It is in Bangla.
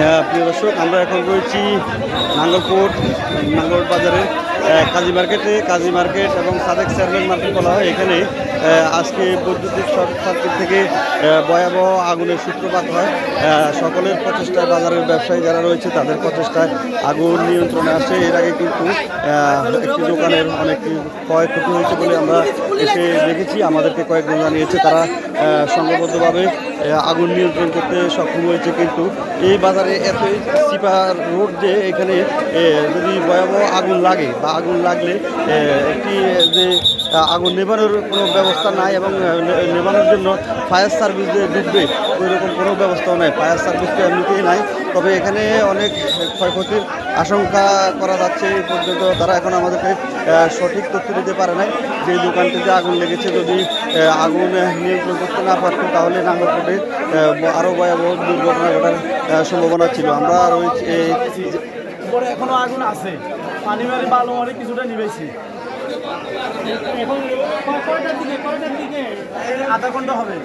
হ্যাঁ, প্রিয় দর্শক আমরা এখন রয়েছি নাঙ্গলপুর নাঙ্গল বাজারে কাজী মার্কেটে কাজী মার্কেট এবং সাদেক চেয়ারম্যান মার্কেট বলা হয়। এখানে আজকে বৈদ্যুতিক শর্ট সার্কিট থেকে ভয়াবহ আগুনের সূত্রপাত হয়। সকলের প্রচেষ্টায় বাজারের ব্যবসায়ী যারা রয়েছে তাদের প্রচেষ্টায় আগুন নিয়ন্ত্রণে আসে। এর আগে কিন্তু একটি দোকানের অনেক ক্ষয়ক্ষতি হয়েছে বলে আমরা এসে দেখেছি। আমাদেরকে কয়েকজন জানিয়েছে তারা সংঘবদ্ধভাবে আগুন নিয়ন্ত্রণ করতে সক্ষম হয়েছে কিন্তু এই বাজারে এতই চিপা রোড যে এখানে যদি ভয়াবহ আগুন লাগে বা আগুন লাগলে একটি যে আগুন নেভানোর কোনো ব্যবস্থা নাই এবং নেভানোর জন্য ফায়ার সার্ভিস যে ঢুকবে ওই রকম কোনো ব্যবস্থাও নাই। ফায়ার সার্ভিস তো এমনিতেই নাই। তবে এখানে অনেক ক্ষয়ক্ষতির আশঙ্কা করা যাচ্ছে। এই পর্যন্ত তারা এখন আমাদেরকে সঠিক তথ্য দিতে পারে নাই। যে দোকানটিতে আগুন লেগেছে যদি আগুন নিয়ন্ত্রণ করতে না পারতো তাহলে নাঙ্গলকোটে আরও ভয়াবহ দুর্ঘটনা ঘটার সম্ভাবনা ছিল। আমরা রয়েছে এখনও আগুন আছে। পানি মারি বালু মারি কিছুটা নিবেছি। আধা ঘণ্টা হবে।